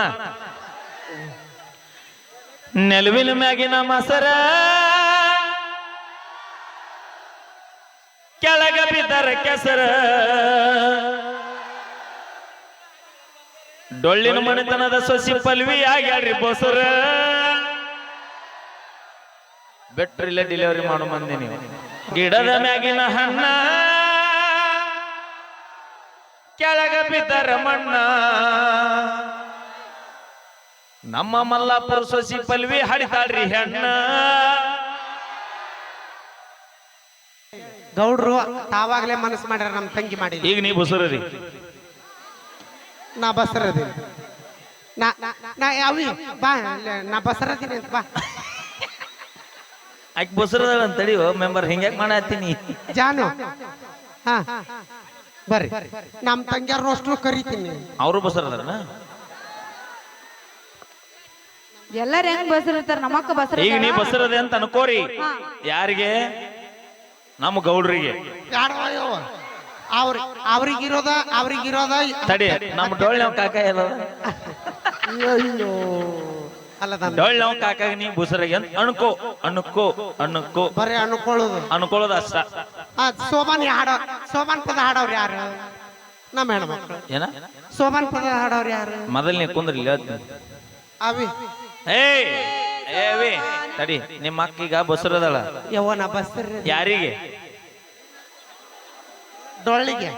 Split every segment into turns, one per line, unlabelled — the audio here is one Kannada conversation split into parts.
ಬಾಣ ನೆಲುವಿನ ಮ್ಯಾಗಿನ ಮಸರ ಕೆಳಗ ಬಿದ್ದರ ಕೆಸರ. ಡೊಳ್ಳಿನ ಮಣಿತನದ ಸೊಸಿ ಪಲ್ವಿ ಆಗ್ಯಾಡ್ರಿ ಬಸರ. ಬೆಟ್ರಿಲ್ಲ ಡೆಲಿವರಿ ಮಾಡು ಮಂದಿ ನೀವು. ಗಿಡದ ಮ್ಯಾಗಿನ ಹಣ್ಣ ಕೆಳಗ ಬಿದ್ದರ ಮಣ್ಣ. ನಮ್ಮ ಮಲ್ಲಾಪುರ ಸೊಸಿ ಪಲ್ವಿ ಹಾಡಿತಾಳ್ರಿ ಹೆಣ್ಣ.
ಗೌಡ್ರು ತಾವಾಗ್ಲೇ ಮನಸ್ಸು ಮಾಡ್ಯಾರ ನಮ್ಮ ತಂಗಿ ಮಾಡಿ
ಈಗ ನೀ ಬಸರದಿ
ನಾ ಬಸರದಿ ನಾ ನಾ ಅವಿ ಬಾ ನಾ ಬಸರದೀನಿ ಅಂತ ಬಾ.
ಆಕೆ ಬಸರದಳ ಅಂತ ತಡಿಯೋ ಮೆಂಬರ್ ಹಿಂಗ್ಯಾಕ್ ಮಾಡತ್ತೀನಿ?
ಜಾನು ಹಾ ಬರ್ರಿ. ನಮ್ಮ ತಂಗ್ಯಾರ ಅಷ್ಟು ಕರಿತೀನಿ.
ಅವರು ಬಸರದಾರನ
ಎಲ್ಲಾರು ಹೆಂಗ್ ಬಸರಿರ್ತಾರ ನಮ್ಮಕ್ಕ ಬಸರ
ಈಗ ನೀ ಬಸರದೆ ಅಂತ ಅನ್ಕೋರಿ. ಯಾರಿಗೆ? ನಮ್ಮ ಗೌಡ್ರಿಗೆ.
ಅವ್ರ ಅವ್ರಿಗಿರೋದ ಅವ್ರಿಗಿರೋದ
ತಡಿ ನಮ್ಮ ಡೊಳ್ಳು ಕಾಕ ಎಲ್ಲ
ಅಯ್ಯೋ ಅಲ್ಲದ
ಡೊಳ್ಳ ಕಾಕಾಗ ನೀ ಬುಸರಗೆ ಅಂತ ಅನ್ಕೋ ಅನ್ಕೋ ಅನ್ಕೋ.
ಬರೀ ಅನ್ಕೊಳ್ಳೋದು.
ಅನ್ಕೊಳ್ಳೋದು ಅಷ್ಟ.
ಆ ಸೋಮಾನ್ ಹಾಡೋ ಸೋಮಾನ್ ಪದ ಹಾಡೋರು ಯಾರು? ನಮ್ಮ ಹೆಣ್ಮಕ್ಳು.
ಏನ?
ಸೋಮಾನ್ ಪದ ಹಾಡೋರು ಯಾರು?
ಮೊದಲ್ ನೀ ಕುಂದ್ರಿ.
ಅವಿ.
ಏಯ್ ಏವಿ ತಡಿ ನಿಮ್ಮ ಅಕ್ಕಿಗ ಬಸರದಳ
ಯವ್ವನ ಬಸ್ರ
ಯಾರಿಗೆ?
ಡೊಳ್ಳಿಗೆ.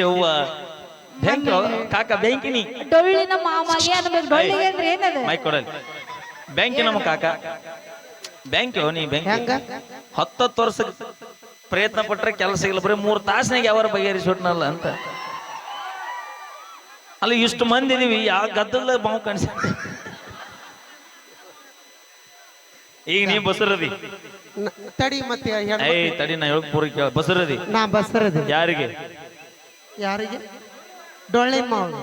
ಯವ್ವ ಬೆಂಕಿ ಕಾಕ ಬೆಂಕಿನಿ.
ಡೊಳ್ಳಿನ ಮಾಮಗೆ ಅನ್ಬೇಕು ಡೊಳ್ಳಿಗೆ ಅಂದ್ರೆ ಏನದ?
ಮೈಕ್ ಕೊಡಲಿ. ಬ್ಯಾಂಕಿ ನಮ್ಮ ಕಾಕ. ಬ್ಯಾಂಕ್ ನೀ ಬ್ಯಾಂಕ್
ಹೆಂಗ?
ಹತ್ತತ್ತು ವರ್ಷ ಪ್ರಯತ್ನ ಪಟ್ರೆ ಕೆಲಸ ಇಲ್ಲ ಬರೀ ಮೂರು ತಾಸಿನಾಗ ಯಾವ ಬಗೆಹರಿಸ್ಬಿಟ್ನಲ್ಲ ಅಂತ. ಅಲ್ಲ ಇಷ್ಟು ಮಂದಿ ಇದೀವಿ ಯಾವ ಗದ್ದಲ ಬಾವು ಕಾಣಿಸ ಈಗ ನೀ ಬಸರದಿ.
ತಡಿ ಮತ್ತೆ
ಏಯ್ ತಡಿ ನಾ ಹೇಳಕ್ ಪೂರ ಕೇಳ. ಬಸರದಿ.
ನಾ ಬಸರದಿ.
ಯಾರಿಗೆ?
ಯಾರಿಗೆ? ಡೊಳ್ಳೆ ಮಾವು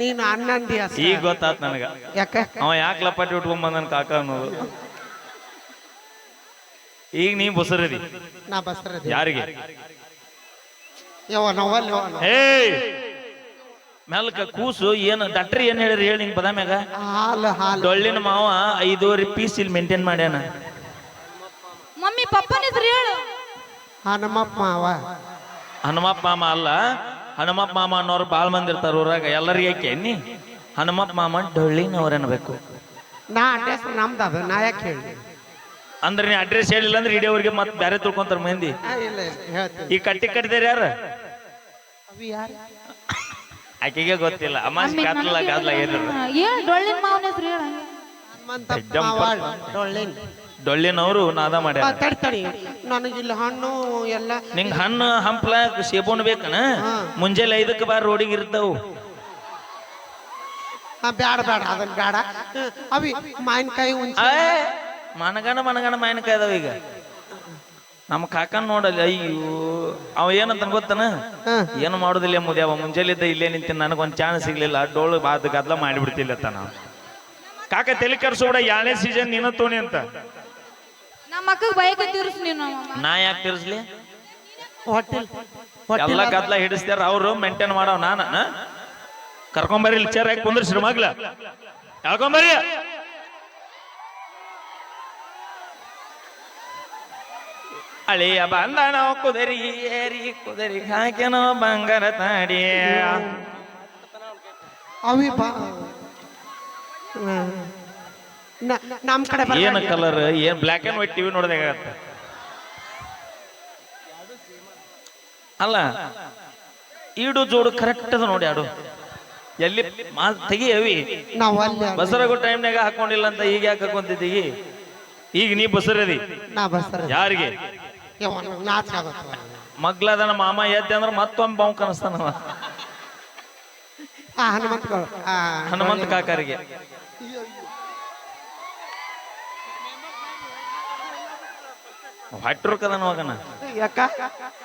ನೀನು ಅಣ್ಣಂದಿ
ಈಗ ಗೊತ್ತಾತ್ ನನಗ.
ಯಾಕ?
ಅವ ಯಾಕೆ ಲಪಾಟಿ ಉಟ್ಕೊಂಡ್ ಬಂದನ್ ಕಾಕ ಅನ್ನೋದು. ಈಗ ನೀ ಬಸರದಿ.
ನಾ ಬಸರದಿ.
ಯಾರಿಗೆ?
ಯಾವ ನೋವಲ್
ಏಯ್! ಮೆಲ್ಕ ಕೂಸು ಏನು ಡಾಕ್ಟ್ರಿ ಏನ್ ಹೇಳಿರಿ ಹೇಳಿ ನಿಂಗೆ ಬದಾಮ್ಯಾಗ?
ಹಾಲು ಹಾಲು.
ಡೊಳ್ಳಿನ ಮಾವ ಐದೂವರೆ ಪೀಸ್ ಇಲ್ಲಿ ಮೇಂಟೈನ್ ಮಾಡ್ಯಾನ.
ಮಮ್ಮಿ ಪಪ್ಪನ ಹೆಸರು ಹೇಳು.
ಹನುಮಪ್ಪ ಮಾವ.
ಹನುಮಪ್ಪ ಮಾಮ ಅಲ್ಲ ಹನುಮಪ್ಪ ಮಾಮ ಅನ್ನೋರು ಬಾಳ್ ಮಂದಿ ಇರ್ತಾರ ಊರಾಗ ಎಲ್ಲರಿಗೆ ಯಾಕೆ ನೀ ಹನುಮಪ್ಪ ಮಾಮ ಡೊಳ್ಳಿನವ್ರು ಅನ್ಬೇಕು
ನಾ ಅಡ್ರೆಸ್ ನಮ್ದು ಅದು ನಾ ಯಾಕೆ ಹೇಳಿ
ಅಂದ್ರೆ ನೀ ಅಡ್ರೆಸ್ ಹೇಳಿಲ್ಲ ಅಂದ್ರೆ ಊರಿಗೆ ಮತ್ತೆ ಬೇರೆ ತಿಳ್ಕೊಂತಾರ ಮಂದಿ.
ಇಲ್ಲ ಇಲ್ಲ ಹೇಳ್ತೀನಿ.
ಈ ಕಟ್ಟಿ ಕಟ್ಟಿದಾರೆ ಯಾರ
ಅವಿ ಯಾರು?
ಆಕೆಗೆ ಗೊತ್ತಿಲ್ಲ. ಅಮಾಸಿ ಕಾತ್ಲ ಗಾದ್ಲ ಏನಿಲ್ಲ
ಏನ್ ಡೊಳ್ಳಿನ ಮಾವನ ಹೆಸರು ಹೇಳ.
ಡೊಳ್ಳಿನವರು ನಾದ
ಮಾಡ
ಮಾಡ್ಯಾರ
ತಡಿ ತಡಿ. ನನಗಿಲ್ಲಿ ಹಣ್ಣು ಎಲ್ಲ
ನಿಂಗ್ ಹಣ್ಣು ಹಂಪ್ಲ ಸೇಬೋನ್ ಬೇಕನ. ಮುಂಜಾನೆ ಐದಕ್ಕೆ ಬಾರ್ ರೋಡಿಗೆ ಇರ್ತಾವು.
ಆ, ಬ್ಯಾಡ ಬ್ಯಾಡ ಅದನ್ನ ಬ್ಯಾಡ. ಅವಿ ಮಾವಿನಕಾಯಿ ಉಂಚೆ
ಏ, ಮನಗಣ ಮನಗಣ ಮಾವಿನಕಾಯಿ ಅದಾವ ಈಗ. ನಮ್ಮ ಕಾಕನ್ ನೋಡಲ್ಲ ಅಯ್ಯೋ ಅವ ಏನಂತ ಗೊತ್ತನ. ಏನು ಮಾಡೋದಿಲ್ಲ ಮುದ್ಯಾವ ಮುಂಜಾಲಿದ್ದ ಇಲ್ಲೇ ನಿಂತೀನಿ ನನಗೊಂದು ಚಾನ್ಸ್ ಸಿಗ್ಲಿಲ್ಲ ಡೋಳು ಬಾದ್ ಗದ್ಲ ಮಾಡಿಬಿಡ್ತಿಲ್ಲ ತಾನ ಕಾಕ ತಲೆ ಕರ್ಸೋಡ ಯಾಳೆ ಸೀಸನ್ ನಿನ್ನ ತೋಣಿ ಅಂತ.
ನಮ್ಮ ಅಕ್ಕ ಬೈಕ್ ತೀರ್ಸು ನೀನು.
ನಾ ಯಾಕೆ ತಿರ್ಸ್ಲಿ?
ಹೋಟೆಲ್
ಎಲ್ಲ ಗದ್ಲ ಹಿಡಿಸ್ತಾರ ಅವರು ಮೇಂಟೈನ್ ಮಾಡೋ ನಾನು ಕರ್ಕೊಂಬರಿ ಇಲ್ಲಿ ಚೇರ್ ಹಾಕಿ ಕುಂದ್ರಿಸ್ರಿ ಮಗ್ಲ ಹೇಳ್ಕೊಂಬರ್ರಿ ಅಳಿಯ ಬಂದನೋ ಕುದರಿ ಏರಿ ಕುದರಿ ಹಾಕ್ಯನೋ ಬಂಗಾರ ತಾಡಿ
ಅವಿ ಬಾ. ನಮ್ ಕಡೆ
ಏನು. ಕಲರ್ ಏನ್ ಬ್ಲ್ಯಾಕ್ ಅಂಡ್ ವೈಟ್ ಟಿವಿ ನೋಡ್ದಾಗತ್ತೆ ಅಲ್ಲ ಈಡು ಜೋಡು ಕರೆಕ್ಟ್ ಅದ ನೋಡಿ ಆಡು. ಎಲ್ಲಿ ಮಾ ತೆಗಿ ಅವಿ.
ನಾವ್ ಅಲ್ಲಿ
ಬಸರಗು ಟೈಮ್ನಾಗ ಹಾಕೊಂಡಿಲ್ಲ ಅಂತ ಈಗ ಯಾಕೆ ಹಾಕೊಂತಿದ್ದೀಗಿ ಈಗ ನೀ ಬಸರದಿ.
ನಾ ಬಸರ
ಯಾರಿಗೆ?
ನಾಚ ಆಗುತ್ತೆ
ಮಗ್ಲದನ ಮಾಮ ಎದ್ದೆ ಅಂದ್ರೆ ಮತ್ತೊಮ್ಮೆ ಬಾವು
ಕನಸ್ತಾನ ಹನುಮಂತ
ಹನುಮಂತ ಕಾಕರಿಗೆ. ಹೊಟ್ಟರುಕದನ
ಯಾಕ?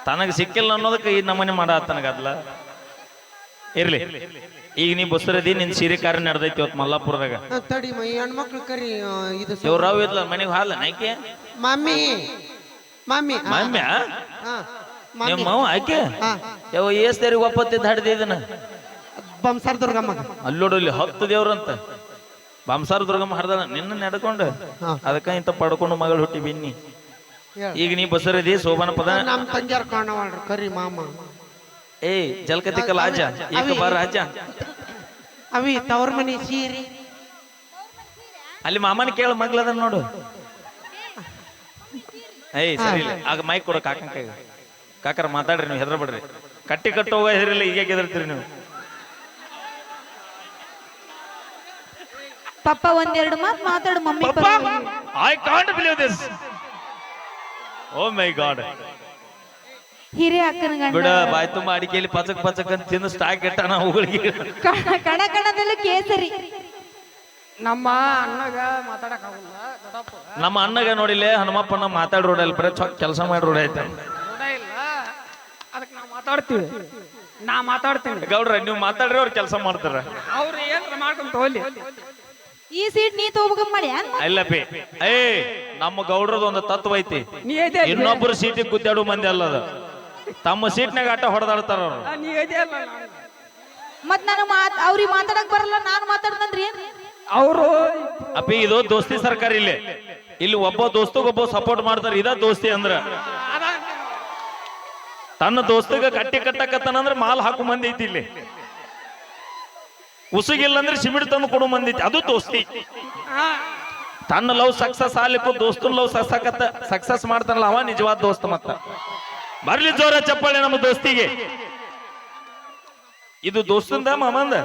ತನಗ ಸಿಕ್ಕಿಲ್ಲ ಅನ್ನೋದಕ್ಕೆ ಈ ನಮನೆ ಮಾಡತ್ತನ ಗದ್ಲ ಇರ್ಲಿ. ಈಗ ನೀ ಬಸರದಿ ನಿನ್ ಸೀರೆ ಕಾರ್ಯ ನಡೆದೈತಿ ಇವತ್ತು ಮಲ್ಲಾಪುರದಾಗ.
ತಡಿ ಹೆಣ್ಮಕ್ಳು ಕರಿ ಇದು ಸ-
ಇದ್ಲ ಮನೆಗೆ ಹಾಲ ನೈಕೆ
ಮಮ್ಮಿ ಮಮ್ಮಿ
ಮಾಮ್ಯ
ಮಾಮಿ.
ನಿಮ್ಮ ಮಾವ ಆಕೆ?
ಹಾ
ಯಾವ ಏಸ್ ಒಪ್ಪತ್ತಿದ್ದು ಹಡ್ದಿ ಇದನ್ನ?
ಬಂಸರ್ ದುರ್ಗಮ್ಮ
ಅಲ್ಲೋಡಲ್ಲಿ ಹತ್ತು ದೇವ್ರಂತ. ಬಂಸಾರ ದುರ್ಗಮ್ಮ ಹಡ್ದಾಳ ನಿನ್ನ ನಡ್ಕೊಂಡು.
ಹಾ.
ಅದಕ್ಕ ಇಂತ ಪಡ್ಕೊಂಡು ಮಗಳು ಹುಟ್ಟಿ ಬಿನ್ನಿ.
ಹೇಳ್.
ಈಗ ನೀ ಬಸರದಿ ಶೋಭನ ಪದ.
ನಮ್ ತಂಗಿಯರ್ ಕಾಣವಲ್ರಿ ಕರಿ ಮಾಮ.
ಏಯ್ ಜಲ್ಕತಿಕ ಲಾಜ ಈಗ ಬಾರ ರಾಜ.
ಅವಿ ತವರ್ ಮನಿ ಸೀರಿ.
ಅಲ್ಲಿ ಮಾಮನ ಕೇಳ ಮಗ್ಲದ ನೋಡು. ಏಯ್ ಸರಿ ಇಲ್ಲ. ಆಗ ಮೈಕ್ ಕೊಡ ಕಾಕನ ಕೈ ಕಾಕರ ಮಾತಾಡ್ರಿ ನೀವು ಹೆದರ್ಬೇಡ್ರಿ. ಕಟ್ಟಿ ಕಟ್ಟೋಗ ಹೆದರಿಲ್ಲ ಈಗ ಹೆದರ್ತೀರಿ ನೀವು.
ಪಪ್ಪ ಒಂದೆರಡು ಮಾತು ಮಾತಾಡು mummy
papa I can't believe this oh my God
ಹಿರಿಯ ಅಕ್ಕನ ಗಂಡ.
ಬಿಡ ಬಾಯ್ ತುಂಬಾ ಅಡಿಕೆಯಲ್ಲಿ ಪಚಕ್ ಪಚಕ್ ಅಂತ ತಿಂದು ಸ್ಟಾಕ್ ಇಟ್ಟಾನ ನಾವು
ಕಣ ಕಣದಲ್ಲೂ ಕೇಸರಿ.
ನಮ್ಮ ಅಣ್ಣಗ ಮಾತಾಡಕ್ ಆಗಲ್ಲ ದೊಡ್ಡಪ್ಪ.
ನಮ್ಮ ಅಣ್ಣಗೆ ನೋಡಿಲ್ಲ ಹನುಮಪ್ಪನ ಮಾತಾಡ್ ರೋಡಲ್ಲಿ ಬರೀ ಚೊಕ್ ಕೆಲಸ ಮಾಡಿ ರೋಡ್ ಐತೆ.
ಇಲ್ಲ. ಅದಕ್ಕೆ ನಾವು ಮಾತಾಡ್ತೀವಿ. ನಾ ಮಾತಾಡ್ತೀನಿ.
ಗೌಡ್ರ ನೀವು ಮಾತಾಡ್ರಿ ಅವ್ರು ಕೆಲಸ ಮಾಡ್ತಾರ.
ಅವ್ರು ಏನ್ರ ಮಾಡ್ಕೊಂಡ್ ತೋಲಿ.
ಈ ಸೀಟ್ ನೀ ತಗೋಬೇಕಂತ ಮಾಡಿ
ಇಲ್ಲಪ್ಪಿ ಏ ನಮ್ಮ ಗೌಡ್ರದ ಒಂದು ತತ್ವ ಐತಿ.
ನೀ ಐತೆ
ಇನ್ನೊಬ್ರು ಸೀಟಿಗೆ ಗುದ್ದಾಡು ಮಂದಿ ಅಲ್ಲದ ತಮ್ಮ ಸೀಟ್ನಾಗ ಆಟ ಹೊಡೆದಾಡ್ತಾರ ಅವ್ರು.
ನೀ ಐತೆ ಅಲ್ಲ
ಮತ್ ನನಗ್ ಮಾತ್ ಅವ್ರಿಗೆ ಮಾತಾಡಕ್ ಬರಲ್ಲ ನಾನು ಮಾತಾಡ್ತಂದ್ರಿ
ಅವರು
ಅಪ್ಪಿ, ಇದು ದೋಸ್ತಿ ಸರ್ಕಾರ ಇಲ್ಲಿ. ಇಲ್ಲಿ ಒಬ್ಬ ದೋಸ್ತಗೊಬ್ಬ ಸಪೋರ್ಟ್ ಮಾಡ್ತಾರೆ, ಇದ ದೋಸ್ತಿ ಅಂದ್ರ. ತನ್ನ ದೋಸ್ತಗ ಕಟ್ಟಿ ಕಟ್ಟಕತ್ತನಂದ್ರ ಮಾಲ್ ಹಾಕು ಮಂದಿ ಐತಿ ಇಲ್ಲಿ. ಉಸುಗಿಲ್ಲ ಅಂದ್ರೆ ಸಿಮಿಡ್ ತಂದು ಕೊಡು ಮಂದಿ ಅದು ದೋಸ್ತಿ. ತನ್ನ ಲವ್ ಸಕ್ಸಸ್ ಆಗ್ಲಿಕ್ಕೂ ದೋಸ್ತನ್ ಲವ್ ಸಕ್ಸಕತ್ತ ಸಕ್ಸಸ್ ಮಾಡ್ತಾನಲ್ಲ, ಅವ ನಿಜವಾದ ದೋಸ್ತ ಮತ್ತ. ಬರ್ಲಿ ಜೋರ ಚಪ್ಪಾಳೆ ನಮ್ಮ ದೋಸ್ತಿಗೆ. ಇದು ದೋಸ್ತಂದ ಮಾಮಂದ?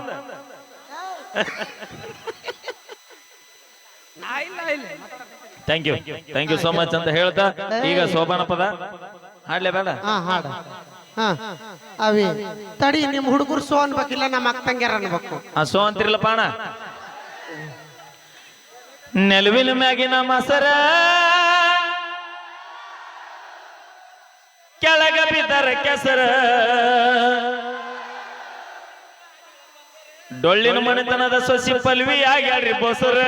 Thank you thank you so much ಅಂತ ಹೇಳ್ತಾ ಈಗ ಸೋಬಾನ ಪದ. ಹಾಡ್ಲೇ ಬೇಡ
ಹಾ ಹಾಡ. ಹಾ ಅವಿ ತಡಿ ನಿಮ್ ಹುಡುಗರು ಸೋ ಅನ್ಬೇಕಿಲ್ಲ ನಮ್ಮ ಅಕ್ಕ ತಂಗ್ಯಾರ ಅನ್ಬೇಕು.
ಆ ಸೋ ಅಂತಿರಲ್ಲ ಪಾಣ? ನೆಲುವಿನ ಮ್ಯಾಗಿನ ಮಸರ ಕೆಳಗ ಬಿದ್ದರ ಕೆಸರ ಡೊಳ್ಳಿನ ಮನೆತನದ ಸೊಸಿ ಪಲ್ವಿ ಆಗ್ಯಾಡ್ರಿ ಬೋಸರ.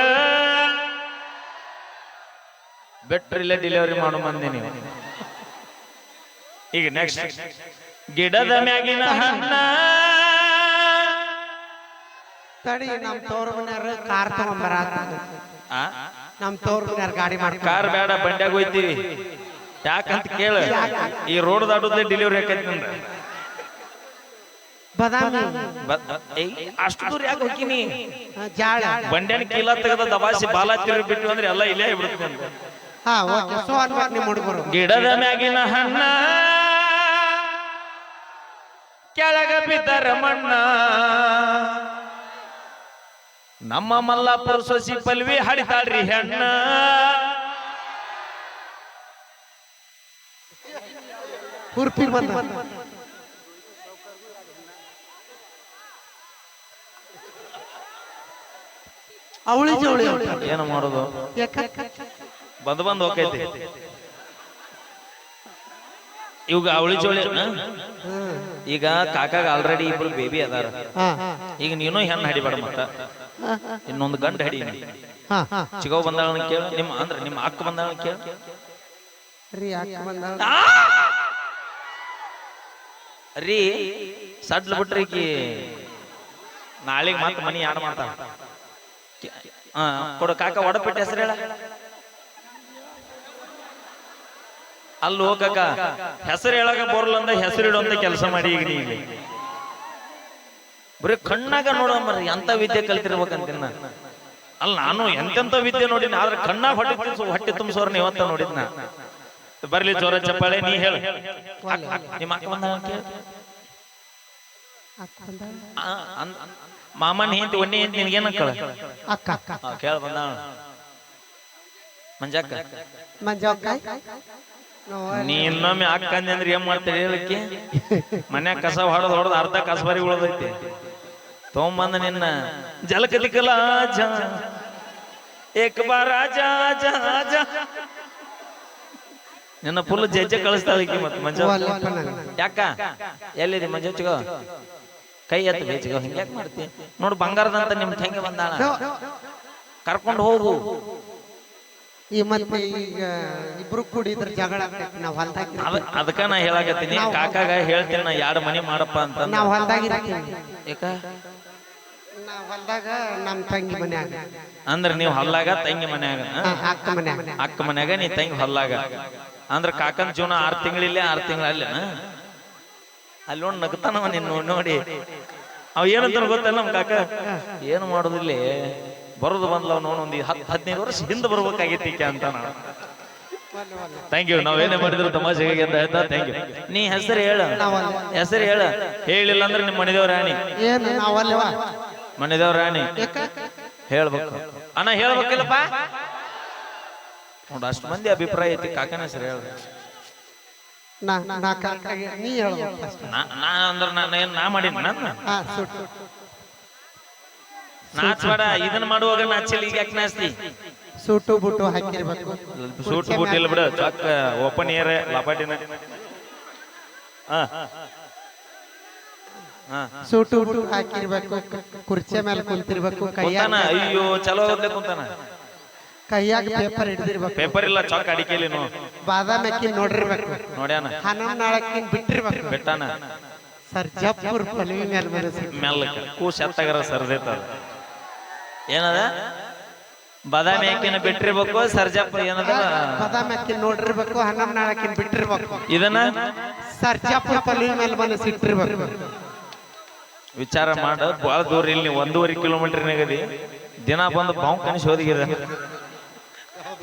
ಬೆಟ್ರಿಲ್ಲ ಡೆಲಿವರಿ ಮಾಡೋ ಮಂದಿ ನೀವು. ಈಗ ನೆಕ್ಸ್ಟ್ ಗಿಡದ ಮ್ಯಾಗಿನ ಹಣ್ಣ.
ತಡಿ ನಮ್ ತವ್ರ ಮನ್ಯಾರ ಕಾರ್ ತಗೊಂಬರ
ಆ?
ನಮ್ ತವ್ರ ಗಾಡಿ ಮಾಡ್ಕ
ಕಾರ್ ಬೇಡ ಬಂಡ್ಯಾಗ ಹೋಯ್ತೀವಿ. ಯಾಕಂತ ಕೇಳ. ಈ ರೋಡ್ ದಾಟೋದೇ ಡೆಲಿವರಿ ಆಕೈತಿ ನಂದ
ಬದಾಮಿ.
ಅಷ್ಟು ದೂರ ಯಾಕೆ ಹೋಗಿನಿ ಬಂಡ್ಯಾನ ಕೀಲ ತೆಗೆದ ದಬಾಸಿ ಬಾಲ ತಿರುಗಿ ಬಿಟ್ಟು ಅಂದ್ರೆ ಎಲ್ಲ ಇಲ್ಲೇ ಬಿಡ್ತೀನಿ ಅಂತ
ಹಾ ಓಕೆ ಸೋ ಅನ್ಬೇಕು ನಿಮ್ ಹುಡುಗರು
ಗಿಡದ ಮ್ಯಾಗಿನ ಹಣ್ಣ ಕೆಳಗ ಬಿದ್ದರ ಮಣ್ಣ. ನಮ್ಮ ಮಲ್ಲಾಪುರ ಸೊಸಿ ಪಲ್ವಿ ಹಡಿತಾಳ್ರಿ ಹೆಣ್ಣ.
ಉರ್ಪಿ ಬಂದ. ಅವಳಿ ಜವಳಿ.
ಏನು ಮಾಡೋದು?
ಯಾಕ
ಬಂದ್ ಬಂದ್ ಹೋಗೈತಿ ಇವಾಗ ಅವಳಿ ಜೋಳಿ? ಈಗ ಕಾಕಾಗ ಆಲ್ರೆಡಿ ಇಬ್ಬರು ಬೇಬಿ ಅದಾರ.
ಹಾ.
ಈಗ ನೀನು ಹೆಣ್ಣು ಹಡಿಬೇಡ ಮತ್ತ. ಇನ್ನೊಂದು ಗಂಡ ಹಡಿ
ಚಿಗೋ
ಚಿಗವ್ ಬಂದಾಳನ ಕೇಳ. ನಿಮ್ಮ ಅಂದ್ರ ನಿಮ್ಮ ಅಕ್ಕ ಬಂದಾಳನ ಕೇಳ.
ರೀ ಬಂದಾಳ.
ಸಡ್ಲ್ ಬಿಟ್ರಿ ಈಕಿ ನಾಳೆಗ್ ಮತ್ತ ಮನಿ ಯಾರು ಹಾ ಕೊಡು ಕಾಕ ಒಡಪಿಟ್ಟ ಹೆಸರು ಹೇಳ. ಅಲ್ಲಿ ಹೋಗಕ ಹೆಸರು ಹೇಳಕ ಬರಲ್ಲ ಅಂದ ಹೆಸರು ಇಡುವಂತ ಕೆಲಸ ಮಾಡಿ ಈಗ ನೀವು ಬರೀ ಕಣ್ಣಾಗ ಮರ ಎಂತ ವಿದ್ಯೆ ಕಲ್ತಿರ್ಬೇಕಂತ ಅಲ್ಲ ನಾನು ಎಂತೆಂತ ವಿದ್ಯೆ ನೋಡಿನ ಆದ್ರೆ ಕಣ್ಣಾಗ ಹೊಟ್ಟೆ ತುಂಬಿಸೋ ಹೊಟ್ಟೆ ತುಂಬಿಸೋರ್ನ ಇವತ್ತ ನೋಡಿದ್ನ. ಬರ್ಲಿ ಜೋರ ಚಪ್ಪಾಳೆ ನೀ ಹೇಳ. ನಿಮ್ಮ ಅಕ್ಕ ಬಂದ ಕೇಳ ಮಾಮನ್ ಹಿಂತ ಒಣ್ಣೆ ಹಿಂತ ನಿನ್ಗೇನ ಕಳ
ಅಕ್ಕ ಅಕ್ಕ
ಕೇಳ ಬಂದ ಮಂಜಕ್ಕ
ಮಂಜಕ್ಕ
ನೀ ಇನ್ನೊಮ್ಮೆ ಅಕ್ಕ ಅಂದೆ ಅಂದ್ರೆ ಏನ್ ಮಾಡ್ತೀರಿ ಹೇಳಕ್ಕೆ? ಮನ್ಯಾಗ ಕಸ ಹೊಡೆದ್ ಹೊಡೆದ್ ಅರ್ಧ ಕಸಬರಿ ಉಳದೈತಿ. ತಗೊಂಬಂದ ನಿನ್ನ ಜಲಕಲಿಕಲ ಏಕ್ ಬಾರ ನಿನ್ನ ಫುಲ್ ಜಜ್ಜೆ ಕಳಿಸ್ತಾ ಈಕಿ ಮತ್ ಮಂಜ. ಯಾಕ? ಎಲ್ಲಿದೆ ಮಂಜ ಚಿಗೋ? ಕೈ ಎತ್ತ ಬೇಚಿಗೋ ಹಿಂಗ್ಯಾಕ್ ಮಾಡ್ತಿ? ನೋಡು ಬಂಗಾರದಂತ ನಿಮ್ ಹೆಂಗೆ ಬಂದಾಳ? ಕರ್ಕೊಂಡು ಹೋಗು.
ಈ ಮತ್ತೆ ಈಗ ಇಬ್ರು ಕೂಡಿದ್ರ ಜಗಳ ಆಗ್ತೈತಿ ನಾವ್ ಹೊಲ್ದಾಗ
ಅದ ಅದಕ್ಕ ನಾ ಹೇಳಾಕತ್ತೀನಿ ಕಾಕಾಗ ಹೇಳ್ತೀನಿ ನಾ ಎರಡು ಮನೆ ಮಾಡಪ್ಪ ಅಂತ
ನಾವ್ ಹೊಲ್ದಾಗ ಇರ್ತೀವಿ.
ಯಾಕ
ನಾವ್ ಹೊಲ್ದಾಗ ನಮ್ ತಂಗಿ ಮನ್ಯಾಗ.
ಅಂದ್ರ ನೀವು ಹಲ್ಲಾಗ ತಂಗಿ ಮನ್ಯಾಗ.
ಹಾ, ಅಕ್ಕ ಮನ್ಯಾಗ.
ಅಕ್ಕ ಮನ್ಯಾಗ ನೀ ತಂಗಿ ಹಲ್ಲಾಗ ಅಂದ್ರ ಕಾಕನ ಜೀವನ ಆರ್ ತಿಂಗಳಿಲ್ಲೇ ಆರ್ ತಿಂಗಳ ಅಲ್ಲಿ ಅಲ್ಲಿ ನೋಡಿ ನಗ್ತಾನವ ನೀನ್ ನೋಡಿ ನೋಡಿ. ಅವ ಏನಂತ ಗೊತ್ತಲ್ಲ ನಮ್ ಕಾಕ? ಏನು ಮಾಡೋದಿಲ್ಲ? ಬರೋದು ಬಂದ್ಲವ್ ನೋಡ್ ಒಂದು ಹದಿನೈದು ವರ್ಷ ಹಿಂದೆ ಬರ್ಬೇಕಾಗಿತ್ತು ಅಂತ ನಾನು. ಥ್ಯಾಂಕ್ ಯು ನಾವೇನೇ ಮಾಡಿದ್ರು ತಮಾಷೆಗೆ ಅಂತ ಹೇಳ್ತಾ ಥ್ಯಾಂಕ್ ಯು ನೀ ಹೆಸರು ಹೇಳ. ಹೆಸರು ಹೇಳ. ಹೇಳಿಲ್ಲ ಅಂದ್ರೆ ನಿಮ್ಮ ಮನೆದೇವ್ ರಾಣಿ. ಮನೆದೇವ್ರ ರಾಣಿ. ಹೇಳ್ಬೇಕು. ಅಣ್ಣ ಹೇಳ್ಬೇಕಿಲ್ಲಪ್ಪ? ನೋಡ ಅಷ್ಟು ಮಂದಿ ಅಭಿಪ್ರಾಯ ಐತಿ. ಕಾಕನ ಹೆಸರು ಹೇಳ.
ನಾ
ಅಂದ್ರೆ ನಾನು ಏನ್ ನಾ ಮಾಡೀನಿ
ಸುಟ್
ನಾಚ್ಬೇಡ ಇದನ್ನ ಮಾಡುವಾಗ ನಾಚಿಲ್ಲ ಈಗ ಯಾಕೆ ನಾಚ್ತಿ?
ಸೂಟು ಬುಟ್ಟು ಹಾಕಿರ್ಬೇಕು.
ಸೂಟ್ ಬೂಟ್ ಇಲ್ಲ ಬಿಡು ಚೊಕ್ಕ ಓಪನ್ ಏರ್ ಲಪಾಟಿನ ಹಾ. ಹಾ.
ಸೂಟು ಬುಟ್ಟು ಹಾಕಿರ್ಬೇಕು ಕುರ್ಚಿ ಮೇಲೆ ಕುಂತಿರ್ಬೇಕು
ಕೈಯಾನ ಅಯ್ಯೋ ಚಲೋ ಓದ್ಲೆ ಕುಂತಾನ?
ಕೈಯಾಗ ಪೇಪರ್ ಹಿಡಿದಿರ್ಬೇಕು.
ಪೇಪರ್ ಇಲ್ಲ ಚಾಕ್ ಅಡಿಕೆಲಿ ನೋ
ಬಾದಾಮಿ ಅಕ್ಕಿ ನೋಡಿರ್ಬೇಕು.
ನೋಡ್ಯಾನ?
ಹನ್ನೊಂದು ನಾಳಕ್ಕಿನ್ ಬಿಟ್ಟಿರ್ಬೇಕು.
ಸರ್
ಸರ್ಜಾಪುರ್ ಪಲ್ವಿ ಮೇಲೆ ಮೇಲೆ
ಮೆಲ್ಲಕ ಕೂಸ್ ಎತ್ತಗರ ಸರ್ದೈತದ ಏನದ? ಬಾದಾಮಿ ಅಕ್ಕಿನ ಬಿಟ್ಟಿರ್ಬೇಕು ಸರ್ಜಪ್ಪ ಏನದ?
ಬಾದಾಮಿ ಅಕ್ಕಿ ನೋಡಿರ್ಬೇಕು ಹನ್ನೊಂದು ನಾಳಕ್ಕಿನ್ ಬಿಟ್ಟಿರ್ಬೇಕು.
ಇದನ್ನ?
ಸರ್ಜಪ್ಪ ಪಲ್ವಿ ಮೇಲೆ ಮನಸ್ಸು ಇಟ್ಟಿರ್ಬೇಕು
ವಿಚಾರ ಮಾಡ ಬಹಳ ದೂರ ಇಲ್ಲಿ ಒಂದೂವರೆ ಕಿಲೋಮೀಟರ್ ನಿಗದಿ. ದಿನ ಬಂದು ಬಾವು ಕಣಿಸಿ ಹೋದಿಗಿದೆ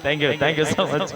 thank you thank you so much